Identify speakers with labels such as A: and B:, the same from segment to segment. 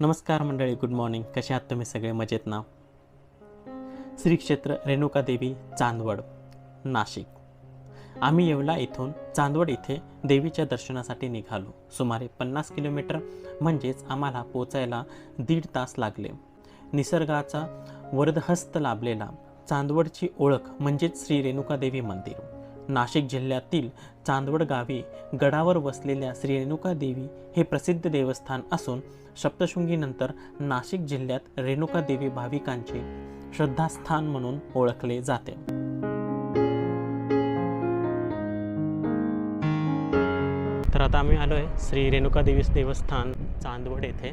A: नमस्कार मंडळी good morning कसे आहात तुम्ही सगळे? मजेत ना? श्री क्षेत्र रेणुका देवी चांदवड नाशिक. आम्ही येवला इथून चांदवड इथे देवीच्या दर्शनासाठी निघालो. सुमारे पन्नास किलोमीटर म्हणजेच आम्हाला पोचायला दीड तास लागले. निसर्गाचा वरदहस्त लाभलेला चांदवडची ओळख म्हणजेच श्री रेणुका देवी मंदिर. नाशिक जिल्ह्यातील चांदवड गावी गडावर वसलेल्या श्री रेणुका देवी हे प्रसिद्ध देवस्थान असून सप्तशृंगीनंतर नाशिक जिल्ह्यात रेणुका देवी भाविकांचे श्रद्धास्थान म्हणून ओळखले जाते. तर आता आम्ही आलो आहे श्री रेणुका देवी देवस्थान चांदवड येथे.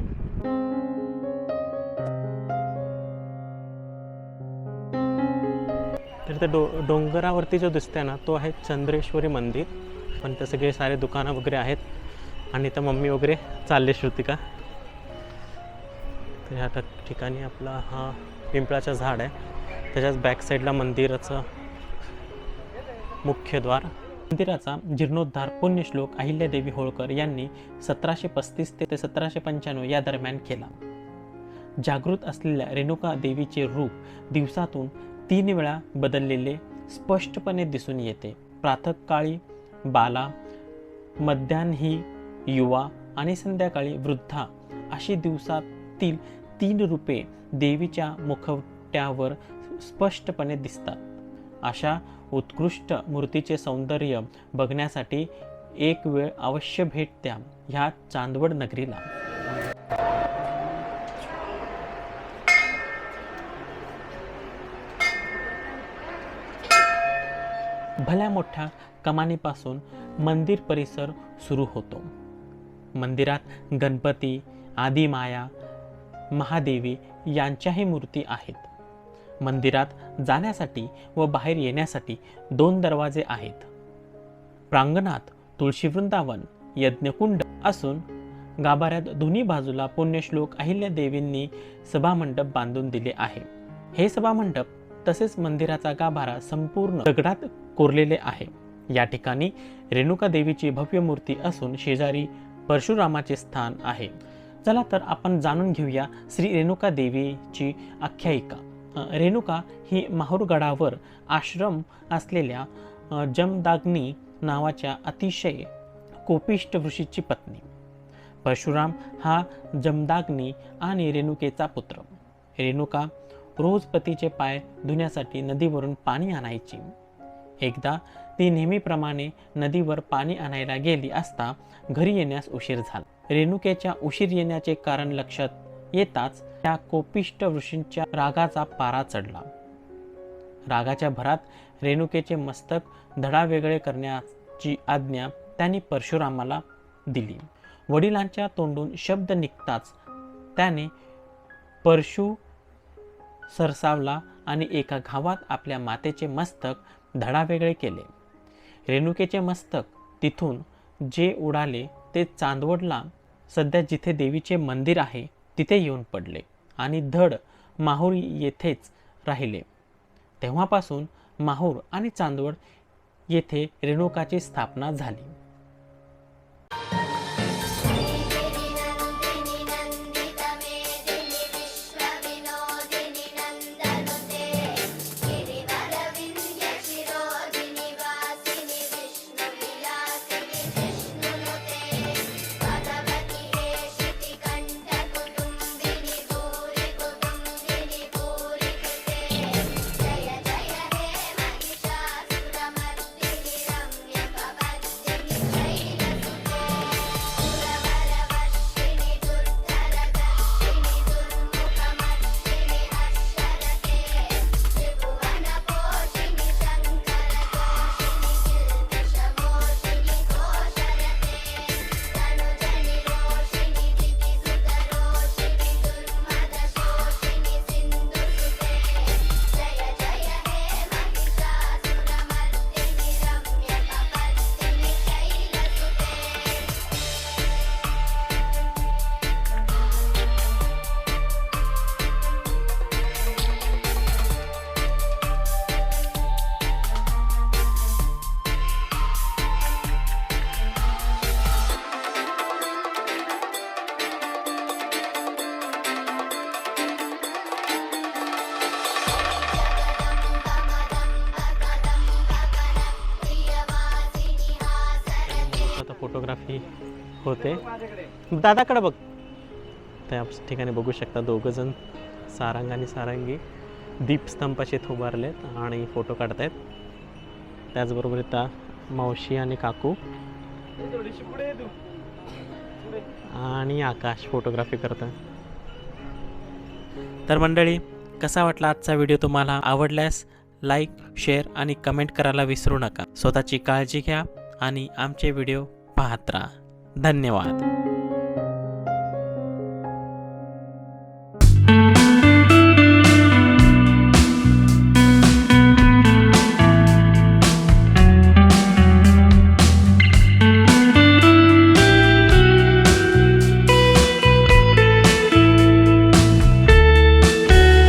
A: तर ते डो डोंगरावरती जो दिसतंय ना तो आहे चंद्रेश्वरी मंदिर. पण ते सगळे सारे दुकानं वगैरे आहेत. आणि इथं मम्मी वगैरे चालले श्रुतिका. तर ह्या ठिकाणी आपला हा पिंपळाचं झाड आहे. त्याच्याच बॅक साईडला मंदिराचं मुख्य द्वार. मंदिराचा जीर्णोद्धार पुण्यश्लोक अहिल्यादेवी होळकर यांनी सतराशे पस्तीस ते सतराशे पंच्याण्णव या दरम्यान केला. जागृत असलेल्या रेणुका देवीचे रूप दिवसातून तीन वेळा बदललेले स्पष्टपणे दिसून येते. प्रातःकाळी बाला मध्यान्ही युवा आणि संध्याकाळी वृद्धा अशी दिवसातील तीन रूपे देवीच्या मुखवट्यावर स्पष्टपणे दिसतात. अशा उत्कृष्ट मूर्तीचे सौंदर्य बघण्यासाठी एक वेळ अवश्य भेट द्या ह्या चांदवड नगरीला. भल्या मोठ्या कमानीपासून मंदिर परिसर सुरू होतो. मंदिरात गणपती आदिमाया महादेवी यांच्याही मूर्ती आहेत. मंदिरात जाण्यासाठी व बाहेर येण्यासाठी दोन दरवाजे आहेत. प्रांगणात तुळशी वृंदावन यज्ञकुंड असून गाभाऱ्यात दोन्ही बाजूला पुण्यश्लोक अहिल्या देवींनी सभामंडप बांधून दिले आहे. हे सभामंडप तसेच मंदिराचा गाभारा संपूर्ण दगडात कोरलेले आहे. या ठिकाणी रेणुका देवीची भव्य मूर्ती असून शेजारी परशुरामाचे स्थान आहे. चला तर आपण जाणून घेऊया श्री रेणुका देवीची आख्यायिका. रेणुका ही माहूरगडावर आश्रम असलेल्या जमदाग्नी नावाच्या अतिशय कोपिष्ट ऋषीची पत्नी. परशुराम हा जमदाग्नी आणि रेणुकेचा पुत्र. रेणुका रोज पतीचे पाय धुण्यासाठी नदीवरून पाणी आणायची. एकदा ती नेहमीप्रमाणे नदीवर पाणी आणायला गेली असता घरी येण्यास उशीर झाला. रेणुकेच्या उशीर येण्याचे कारण लक्षात येताच त्या कोपिष्ट ऋषींच्या रागाचा पारा चढला. रागाच्या भरात रेणुकेचे मस्तक धडा वेगळे करण्याची आज्ञा त्यांनी परशुरामाला दिली. वडिलांच्या तोंडून शब्द निघताच त्याने परशु सरसावला आणि एका घावात आपल्या मातेचे मस्तक धडावेगळे केले. रेणुकेचे मस्तक तिथून जे उडाले ते चांदवडला सध्या जिथे देवीचे मंदिर आहे तिथे येऊन पडले आणि धड माहूर येथेच राहिले. तेव्हापासून माहूर आणि चांदवड येथे रेणुकाची स्थापना झाली. फोटोग्राफी होते. दादाकडे बघ. त्या ठिकाणी बघू शकता दोघंजण सारंग आणि सारंगी. दीपस्तंभाशी उभारलेत आणि फोटो काढतायत. त्याचबरोबर इथं मावशी आणि काकू. आणि आकाश फोटोग्राफी करतात तर मंडळी कसा वाटला आजचा व्हिडिओ तुम्हाला? आवडल्यास लाईक शेअर आणि कमेंट करायला विसरू नका. स्वतःची काळजी घ्या आणि आमचे व्हिडिओ पाहत राहा धन्यवाद.